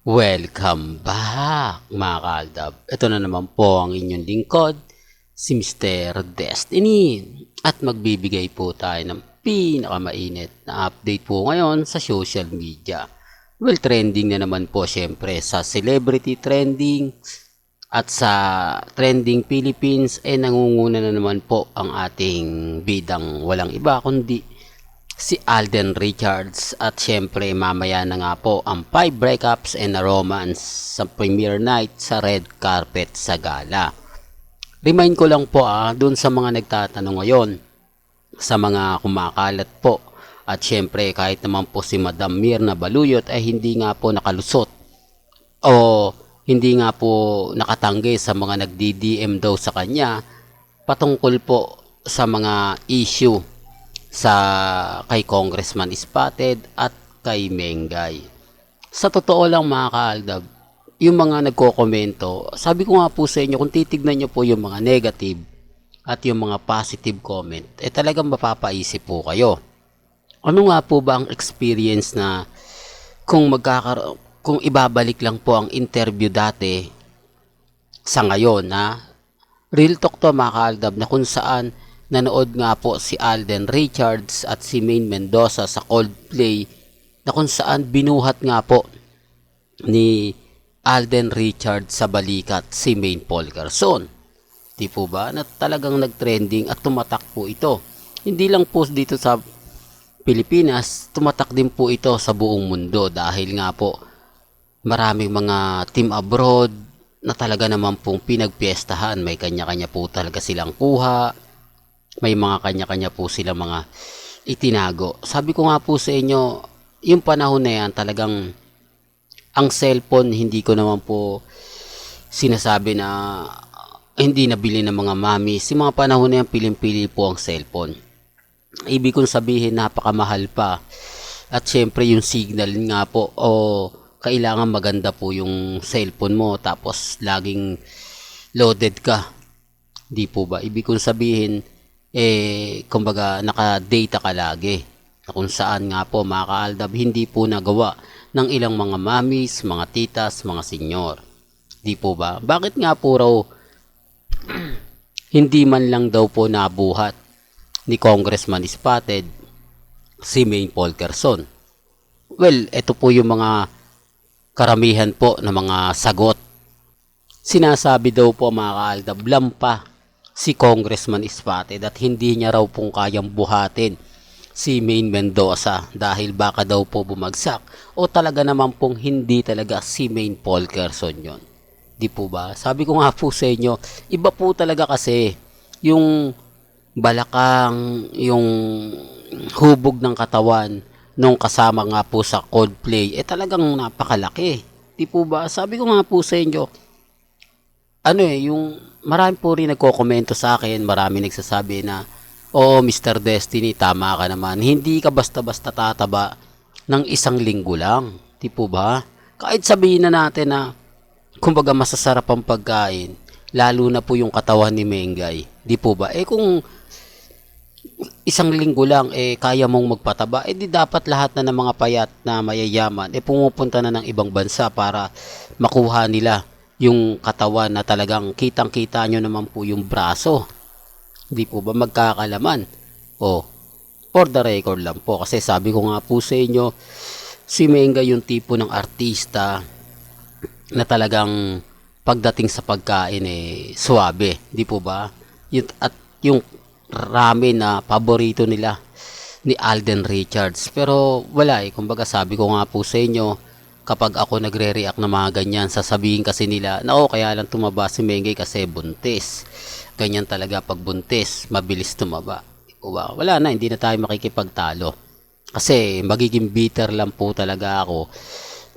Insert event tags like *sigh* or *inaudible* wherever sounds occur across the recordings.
Welcome back mga kaaldab. Ito na naman po ang inyong lingkod, si Mr. Destiny. At magbibigay po tayo ng pinakamainit na update po ngayon sa social media. Well, trending na naman po syempre sa celebrity trending at sa trending Philippines eh nangunguna na naman po ang ating bidang walang iba kundi si Alden Richards. At syempre mamaya na nga po ang 5 breakups and a romance sa premiere night sa red carpet sa gala. Remind ko lang po ah, dun sa mga nagtatanong ngayon, sa mga kumakalat po, at syempre kahit naman po si Madam Mirna Baluyot ay hindi nga po nakalusot. O hindi nga po nakatanggi sa mga nagdi-DM daw sa kanya patungkol po sa mga issue sa kay Congressman Spotted at kay Mengay. Sa totoo lang mga kaaldab, yung mga nagko-komento, sabi ko nga po sa inyo, kung titignan nyo po yung mga negative at yung mga positive comment, eh talagang mapapaisip po kayo. Ano nga po ba ang experience na kung magkakaroon, kung ibabalik lang po ang interview dati sa ngayon na real talk to mga kaaldab na kung saan nanood nga po si Alden Richards at si Maine Mendoza sa Coldplay na kung saan binuhat nga po ni Alden Richards sa balikat si Maine Paul Garson. Di po ba na talagang nagtrending at tumatak po ito. Hindi lang po dito sa Pilipinas, tumatak din po ito sa buong mundo dahil nga po maraming mga team abroad na talaga naman pong pinagpiestahan. May kanya-kanya po talaga silang kuha, may mga kanya-kanya po sila mga itinago. Sabi ko nga po sa inyo, yung panahon na yan talagang ang cellphone hindi ko naman po sinasabi na hindi nabili ng mga mami. Si mga panahon na yan piling-pili po ang cellphone. Ibig kong sabihin napakamahal pa. At syempre yung signal nga po o kailangan maganda po yung cellphone mo tapos laging loaded ka. Di po ba? Ibig kong sabihin eh, kumbaga, naka-data ka lagi. Na kung saan nga po, mga kaaldab, hindi po nagawa ng ilang mga mamis, mga titas, mga senyor. Di po ba? Bakit nga po raw *clears throat* hindi man lang daw po nabuhat ni Congressman Spotted si Maine Paul Kerson? Well, ito po yung mga karamihan po ng mga sagot. Sinasabi daw po mga kaaldab, lampa si Congressman Spotted at hindi niya raw pong kayang buhatin si Maine Mendoza dahil baka daw po bumagsak o talaga naman pong hindi talaga si Maine Paul Kerson yon. Di po ba? Sabi ko nga po sa inyo, iba po talaga kasi yung balakang, yung hubog ng katawan nung kasama nga po sa Coldplay, eh talagang napakalaki. Di po ba? Sabi ko nga po sa inyo, ano eh, yung marami po rin nagko-komento sa akin, marami nagsasabi na, oh, Mr. Destiny, tama ka naman. Hindi ka basta-basta tataba ng isang linggo lang. Di po ba? Kahit sabihin na natin na, kumbaga masasarap ang pagkain, lalo na po yung katawan ni Mengay. Di po ba? Eh kung isang linggo lang eh kaya mong magpataba, eh di dapat lahat na ng mga payat na mayayaman eh pumupunta na ng ibang bansa para makuha nila yung katawan na talagang kitang-kita nyo naman po yung braso. Hindi po ba magkakalaman? O, for the record lang po. Kasi sabi ko nga po sa inyo, si Menga yung tipo ng artista na talagang pagdating sa pagkain eh suabe. Di po ba? Yung, at yung ramen na paborito nila ni Alden Richards. Pero wala eh. Kumbaga sabi ko nga po sa inyo, kapag ako nagre-react na mga ganyan, sasabihin kasi nila na oh, kaya lang tumaba si Mengay kasi buntis. Ganyan talaga pag buntis, mabilis tumaba. Wow, wala na, hindi na tayo makikipagtalo. Kasi magiging bitter lang po talaga ako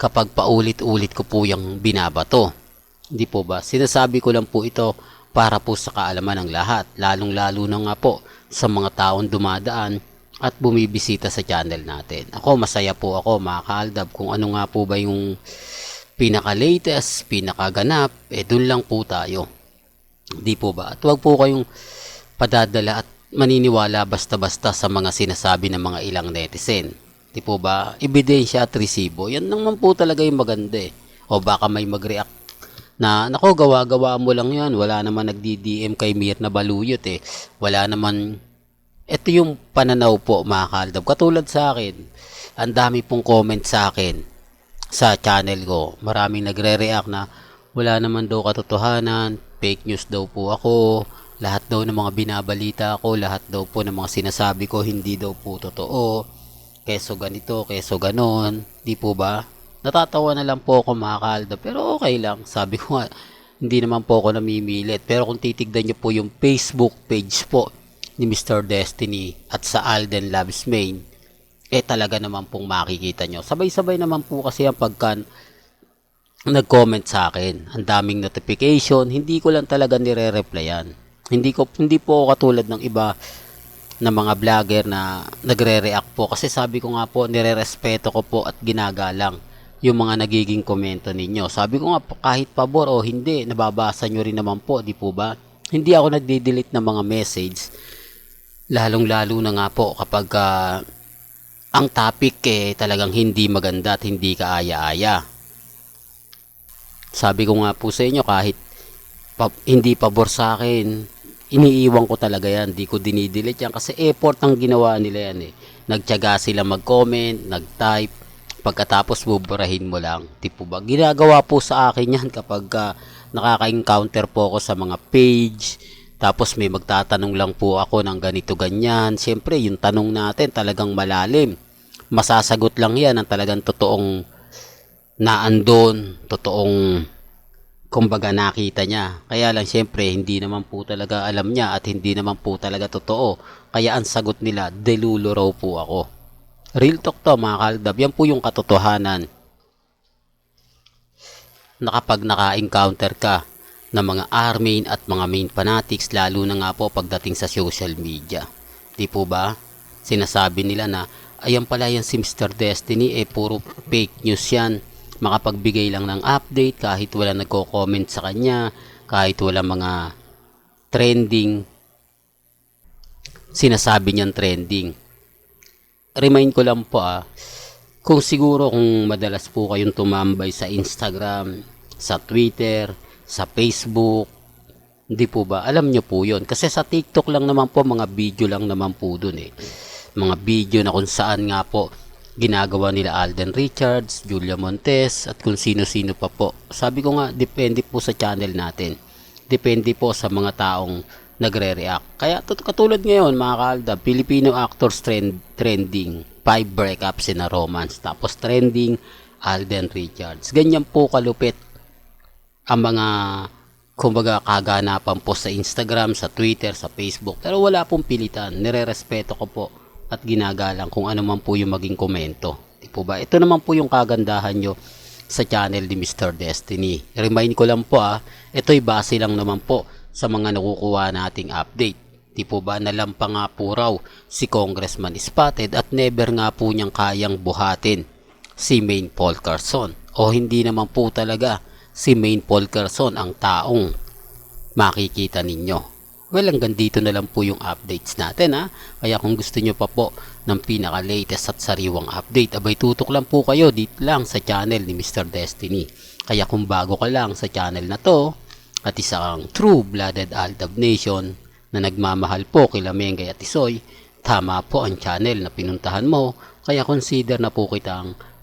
kapag paulit-ulit ko po yung binabato. Hindi po ba? Sinasabi ko lang po ito para po sa kaalaman ng lahat, lalong-lalo na nga po sa mga taong dumadaan at bumibisita sa channel natin. Ako, masaya po ako mga kaaldab kung ano nga po ba yung pinaka-latest, pinaka-ganap, eh dun lang po tayo. Di po ba? At huwag po kayong padadala at maniniwala basta-basta sa mga sinasabi ng mga ilang netizen. Di po ba? Ebidensya at resibo. Yan naman po talaga yung maganda eh. O baka may mag-react na nako gawa-gawa mo lang yan wala naman nagdi-DM kay Mirna Baluyot eh wala naman ito yung pananaw po mga kaldab. Katulad sa akin ang dami pong comment sa akin sa channel ko. Maraming nagre-react na wala naman daw katotohanan fake news daw po ako lahat daw ng mga binabalita ko lahat daw po ng mga sinasabi ko hindi daw po totoo. Keso ganito keso ganon. Di po ba? Natatawa na lang po ako mga kalda pero okay lang. Sabi ko nga hindi naman po ako namimilit. Pero kung titignan nyo po yung Facebook page po ni Mr. Destiny at sa Alden Labs Main eh talaga naman pong makikita nyo sabay-sabay naman po kasi ang pagka nag-comment sa akin ang daming notification hindi ko lang talaga nire-replyan hindi ko hindi po ako katulad ng iba na mga vlogger na nagre-react po kasi sabi ko nga po nire-respeto ko po at ginagalang yung mga nagiging komento ninyo. Sabi ko nga kahit pabor o hindi, nababasa nyo rin naman po, di po ba? Hindi ako nagde-delete ng mga message. Lalong-lalo na nga po kapag ah, ang topic eh talagang hindi maganda at hindi kaaya-aya. Sabi ko nga po sa inyo, kahit pa- hindi pabor sa akin, iniiwan ko talaga yan. Di ko dinidelete yan kasi effort ang ginawa nila yan eh. Nagtyaga sila mag-comment, nag-type, pagkatapos buburahin mo lang. Di po ba? Ginagawa po sa akin yan kapag ah, nakaka-encounter po ako sa mga page, tapos may magtatanong lang po ako ng ganito ganyan. Siyempre, yung tanong natin talagang malalim. Masasagot lang yan ang talagang totoong naandon, totoong kumbaga nakita niya. Kaya lang siyempre hindi naman po talaga alam niya at hindi naman po talaga totoo. Kaya ang sagot nila, delulo raw po ako. Real talk to mga kaldab, yan po yung katotohanan na kapag naka-encounter ka ng mga armain at mga main fanatics lalo na nga po pagdating sa social media. Di po ba? Sinasabi nila na ayan pala yan si Mr. Destiny eh puro fake news yan. Makapagbigay lang ng update kahit wala nagko-comment sa kanya, kahit wala mga trending sinasabi niyang trending. Remind ko lang po ah, kung siguro kung madalas po kayong tumambay sa Instagram, sa Twitter, sa Facebook, hindi po ba? Alam nyo po yon Kasi sa TikTok lang naman po, mga video lang naman po dun eh. Mga video na kung saan nga po ginagawa nila Alden Richards, Julia Montes, at kung sino-sino pa po. Sabi ko nga, depende po sa channel natin. Depende po sa mga taong nagre-react. Kaya katulad ngayon, mga kalda, Filipino actors trend, trending, five breakups in a romance. Tapos trending, Alden Richards. Ganyan po kalupit ang mga kumbaga kaganapan po sa Instagram, sa Twitter, sa Facebook. Pero wala pong pilitan. Nire-respeto ko po at ginagalang kung ano man po yung maging komento. Di po ba? Ito naman po yung kagandahan nyo sa channel ni Mr. Destiny. Remind ko lang po ah, ito'y base lang naman po sa mga nakukuha nating update. Di po ba nalampa nga po raw si Congressman Spotted at never nga po niyang kayang buhatin si Maine Paul Carson. O hindi naman po talaga si Maine Paul Carson ang taong makikita ninyo. Well, hanggang dito na lang po yung updates natin ha. Kaya kung gusto nyo pa po ng pinaka-latest at sariwang update, abay tutok lang po kayo dito lang sa channel ni Mr. Destiny. Kaya kung bago ka lang sa channel na to, at isa kang true-blooded Aldab Nation na nagmamahal po kila Mengay at Isoy, tama po ang channel na pinuntahan mo, kaya consider na po kitang